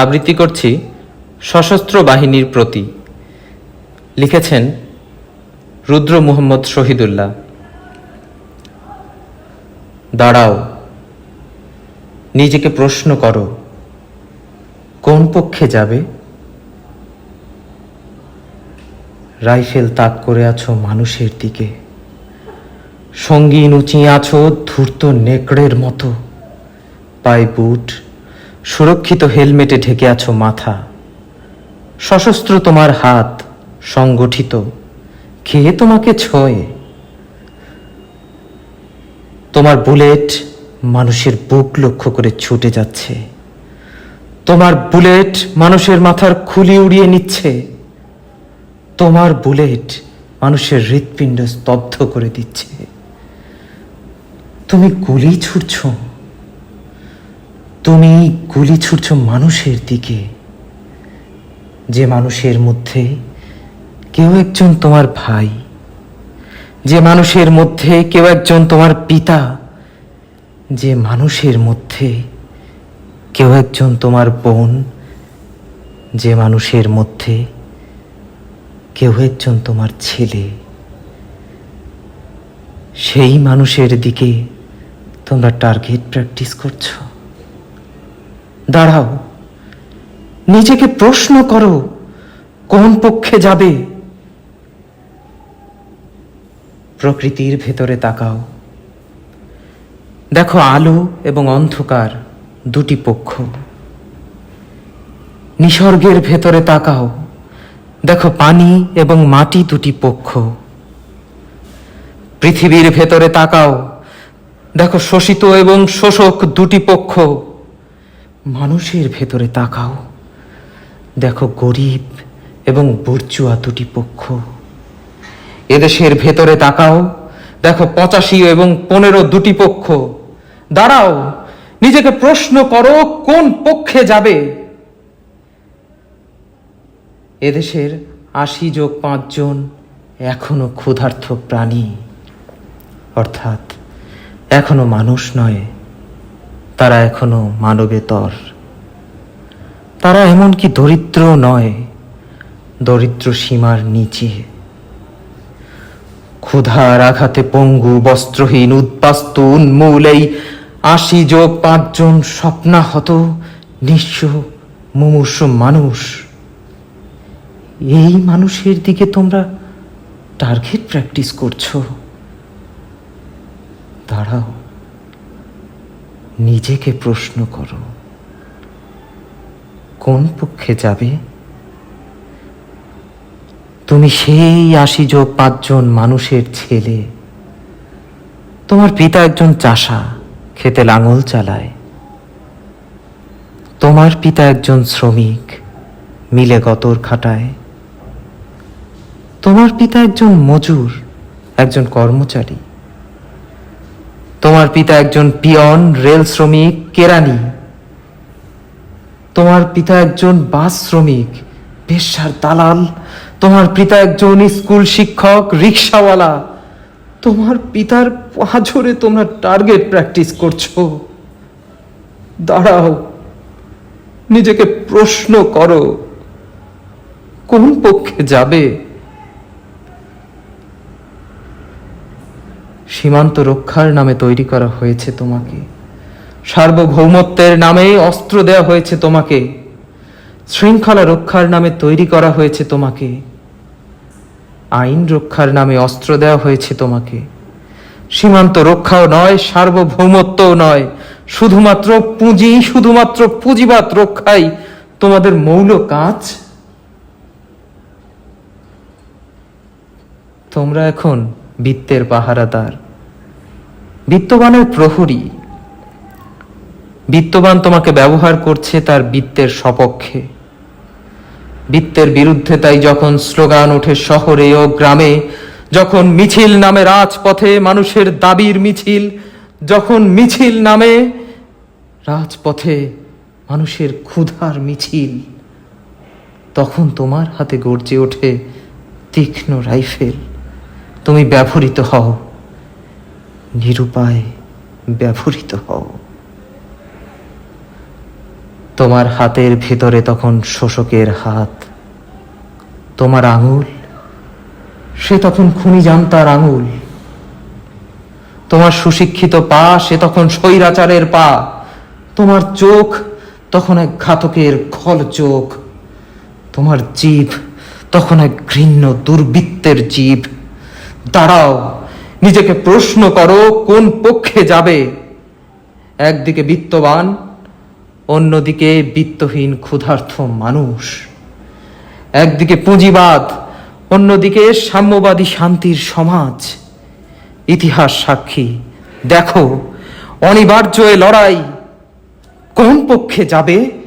আবৃত্তি করছি সশস্ত্র বাহিনীর প্রতি। লিখেছেন রুদ্র মুহম্মদ শহীদুল্লাহ। দাঁড়াও, নিজেকে প্রশ্ন করো, কোন পক্ষে যাবে? রাইফেল তাক করে আছো মানুষের দিকে। সঙ্গীন উঁচিয়ে আছো ধূর্ত নেকড়ের মতো। পায়ে বুট সুরক্ষিত হেলমেটে ঢেকে আছো মাথা। সশস্ত্র তোমার হাত সংগঠিত। খেয়ে তোমাকে ছোঁয়ে? তোমার বুলেট মানুষের বুক লক্ষ্য করে ছুটে যাচ্ছে। তোমার বুলেট মানুষের মাথার খুলি উড়িয়ে নিচ্ছে। তোমার বুলেট মানুষের হৃৎপিণ্ড স্তব্ধ করে দিচ্ছে। তুমি গুলি ছুটছ তুমি গুলি ছুটছ মানুষের দিকে। যে মানুষের মধ্যে কেউ একজন তোমার ভাই, যে মানুষের মধ্যে কেউ একজন তোমার পিতা, যে মানুষের মধ্যে কেউ একজন তোমার বোন, যে মানুষের মধ্যে কেউ একজন তোমার ছেলে। সেই মানুষের দিকে তোমরা টার্গেট প্র্যাকটিস করছ। দাঁড়াও। নিজেকে প্রশ্ন করো, কোন পক্ষে যাবে? প্রকৃতির ভেতরে তাকাও। দেখো আলো এবং অন্ধকার দুটি পক্ষ। নিসর্গের ভেতরে তাকাও। দেখো পানি এবং মাটি দুটি পক্ষ। পৃথিবীর ভেতরে তাকাও। দেখো শোষিত এবং শোষক দুটি পক্ষ। মানুষের ভেতরে তাকাও। দেখো গরিব এবং বর্চুয়া দুটি পক্ষ। এদেশের ভেতরে তাকাও। দেখো পঁচাশি এবং পনেরো দুটি পক্ষ। দাঁড়াও, নিজেকে প্রশ্ন করো, কোন পক্ষে যাবে? এদেশের আশি যোগ পাঁচজন এখনও ক্ষুধার্থ প্রাণী। অর্থাৎ এখনও মানুষ নয় তারা এখনও মানবেতর তারা। এমনকি দরিদ্র নয়, দরিদ্র সীমার নিচে। ক্ষুধার আঘাতে পঙ্গু, বস্ত্রহীন, উদ্বাস্তু উন্মূল এই আশি যোগ পাঁচজন স্বপ্নাহত, নিঃস্ব মুমূর্ষ মানুষ। এই মানুষের দিকে তোমরা টার্গেট প্র্যাকটিস করছ। দাঁড়াও। নিজেকে প্রশ্ন করো। কোন পক্ষে যাবে? তুমি সেই আশি যোগ পাঁচজন মানুষের ছেলে। তোমার পিতা একজন চাষা, খেতে লাঙল চালায়। তোমার পিতা একজন শ্রমিক, মিলে গতর খাটায়। তোমার পিতা একজন মজুর, একজন কর্মচারী। তোমার পিতা একজন পিয়ন, রেল শ্রমিক, কেরানি। তোমার পিতা একজন বাস শ্রমিক, পেশার দালাল। তোমার পিতা একজন স্কুল শিক্ষক, রিক্সাওয়ালা। তোমার পিতার পাঁচরে তোমরা টার্গেট প্র্যাকটিস করছ। দাঁড়াও, নিজেকে প্রশ্ন করো, কোন পক্ষে যাবে? সীমান্ত রক্ষার নামে তৈরি করা হয়েছে তোমাকে। সার্বভৌমত্বের নামে অস্ত্র দেওয়া হয়েছে তোমাকে। শৃঙ্খলা রক্ষার নামে তৈরি করা হয়েছে তোমাকে। আইন রক্ষার নামে অস্ত্র দেওয়া হয়েছে তোমাকে। সীমান্ত রক্ষাও নয়, সার্বভৌমত্বও নয়। শুধুমাত্র পুঁজি, শুধুমাত্র পুঁজিবাদ রক্ষাই তোমাদের মৌল কাজ। তোমরা এখন বৃত্তের পাহারাদার। বিত্তবানের প্রহরী। বিত্তবান তোমাকে ব্যবহার করছে তার বৃত্তের সপক্ষে। বৃত্তের বিরুদ্ধে তাই যখন স্লোগান ওঠে শহরে ও গ্রামে, যখন মিছিল নামে রাজপথে মানুষের দাবির মিছিল, যখন মিছিল নামে রাজপথে মানুষের ক্ষুধার মিছিল, তখন তোমার হাতে গর্জে ওঠে তীক্ষ্ণ রাইফেল। তুমি ব্যবহৃত হও। নিরুপায় ব্যবহৃত হও। তোমার হাতের ভিতরে তখন শোষকের হাত, তোমার আঙুল, সে তখন খুনি জানতার আঙুল, তোমার সুশিক্ষিত পা, সে তখন স্বৈরাচারের পা, তোমার চোখ তখন এক ঘাতকের খল চোখ, তোমার জীব তখন এক ঘৃণ্য দুর্বৃত্তের জীব। দাঁড়াও নিজেকে প্রশ্ন করো, কোন পক্ষে যাবে? একদিকে বিত্তবান, অন্যদিকে বিত্তহীন, ক্ষুধার্থ মানুষ। একদিকে পুঁজিবাদ, অন্যদিকে সাম্যবাদী শান্তির সমাজ। ইতিহাস সাক্ষী। দেখো, অনিবার্য লড়াই কোন পক্ষে যাবে?